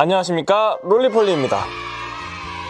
안녕하십니까? 롤리폴리입니다.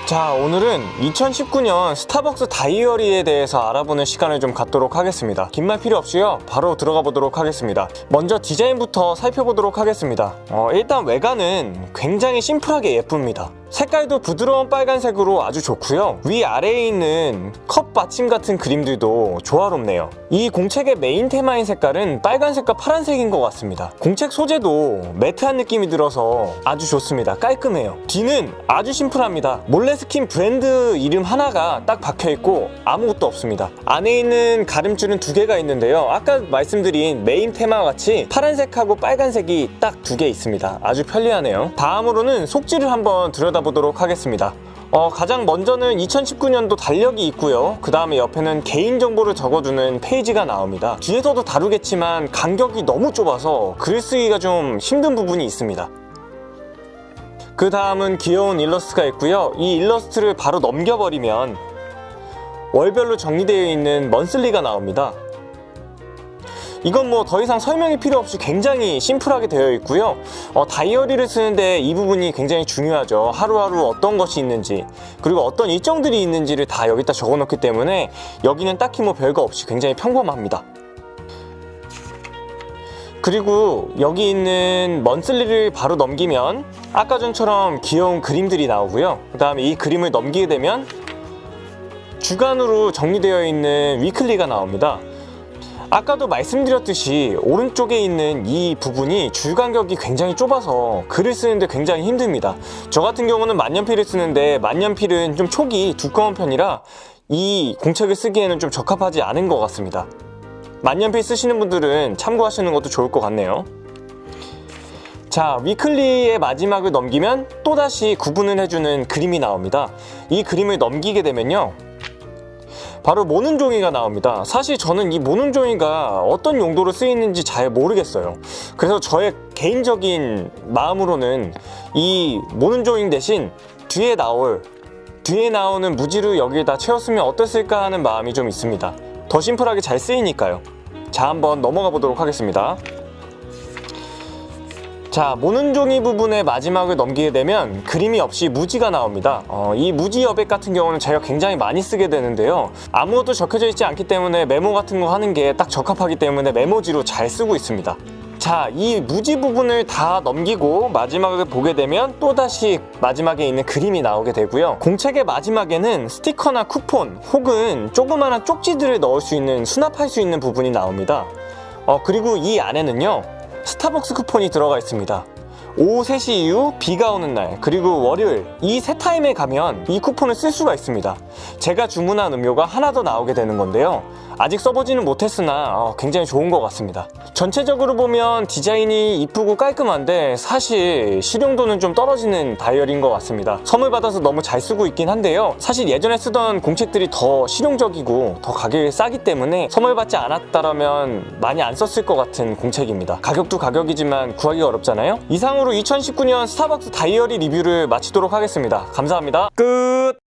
자 오늘은 2019년 스타벅스 다이어리에 대해서 알아보는 시간을 좀 갖도록 하겠습니다. 긴 말 필요 없이요. 바로 들어가 보도록 하겠습니다. 먼저 디자인부터 살펴보도록 하겠습니다. 어, 일단 외관은 굉장히 심플하게 예쁩니다 색깔도 부드러운 빨간색으로 아주 좋고요. 위아래에 있는 컵 받침 같은 그림들도 조화롭네요. 이 공책의 메인 테마인 색깔은 빨간색과 파란색인 것 같습니다. 공책 소재도 매트한 느낌이 들어서 아주 좋습니다. 깔끔해요. 뒤는 아주 심플합니다. 몰레스킨 브랜드 이름 하나가 딱 박혀있고 아무것도 없습니다. 안에 있는 가름줄은 두 개가 있는데요. 아까 말씀드린 메인 테마와 같이 파란색하고 빨간색이 딱 두 개 있습니다. 아주 편리하네요. 다음으로는 속지를 한번 들여다 보도록 하겠습니다 어, 가장 먼저는 2019년도 달력이 있고요. 그 다음에 옆에는 개인정보를 적어두는 페이지가 나옵니다. 뒤에서도 다루겠지만 간격이 너무 좁아서 글 쓰기가 좀 힘든 부분이 있습니다. 그 다음은 귀여운 일러스트가 있고요. 이 일러스트를 바로 넘겨버리면 월별로 정리되어 있는 먼슬리가 나옵니다. 이건 뭐 더 이상 설명이 필요 없이 굉장히 심플하게 되어 있고요. 어, 다이어리를 쓰는데 이 부분이 굉장히 중요하죠. 하루하루 어떤 것이 있는지 그리고 어떤 일정들이 있는지를 다 여기다 적어 놓기 때문에 여기는 딱히 뭐 별거 없이 굉장히 평범합니다. 그리고 여기 있는 먼슬리를 바로 넘기면 아까 전처럼 귀여운 그림들이 나오고요. 그 다음에 이 그림을 넘기게 되면 주간으로 정리되어 있는 위클리가 나옵니다. 아까도 말씀드렸듯이 오른쪽에 있는 이 부분이 줄 간격이 굉장히 좁아서 글을 쓰는데 굉장히 힘듭니다. 저 같은 경우는 만년필을 쓰는데 만년필은 좀 촉이 두꺼운 편이라 이 공책을 쓰기에는 좀 적합하지 않은 것 같습니다. 만년필 쓰시는 분들은 참고하시는 것도 좋을 것 같네요. 자, 위클리의 마지막을 넘기면 또다시 구분을 해주는 그림이 나옵니다. 이 그림을 넘기게 되면요. 바로 모는 종이가 나옵니다. 사실 저는 이 모는 종이가 어떤 용도로 쓰이는지 잘 모르겠어요. 그래서 저의 개인적인 마음으로는 이 모는 종이 대신 뒤에 나올 뒤에 나오는 무지를 여기에다 채웠으면 어땠을까 하는 마음이 좀 있습니다. 더 심플하게 잘 쓰이니까요. 자, 한번 넘어가 보도록 하겠습니다. 자, 모는 종이 부분의 마지막을 넘기게 되면 그림이 없이 무지가 나옵니다. 어, 이 무지 여백 같은 경우는 제가 굉장히 많이 쓰게 되는데요. 아무것도 적혀져 있지 않기 때문에 메모 같은 거 하는 게 딱 적합하기 때문에 메모지로 잘 쓰고 있습니다. 자, 이 무지 부분을 다 넘기고 마지막을 보게 되면 또다시 마지막에 있는 그림이 나오게 되고요. 공책의 마지막에는 스티커나 쿠폰 혹은 조그마한 쪽지들을 넣을 수 있는 수납할 수 있는 부분이 나옵니다. 어, 그리고 이 안에는요. 스타벅스 쿠폰이 들어가 있습니다. 오후 3시 이후 비가 오는 날 그리고 월요일 이 세 타임에 가면 이 쿠폰을 쓸 수가 있습니다. 제가 주문한 음료가 하나 더 나오게 되는 건데요. 아직 써보지는 못했으나 어, 굉장히 좋은 것 같습니다. 전체적으로 보면 디자인이 이쁘고 깔끔한데 사실 실용도는 좀 떨어지는 다이어리인 것 같습니다. 선물 받아서 너무 잘 쓰고 있긴 한데요. 사실 예전에 쓰던 공책들이 더 실용적이고 더 가격이 싸기 때문에 선물 받지 않았다라면 많이 안 썼을 것 같은 공책입니다. 가격도 가격이지만 구하기가 어렵잖아요. 이상으로 2019년 스타벅스 다이어리 리뷰를 마치도록 하겠습니다. 감사합니다. 끝!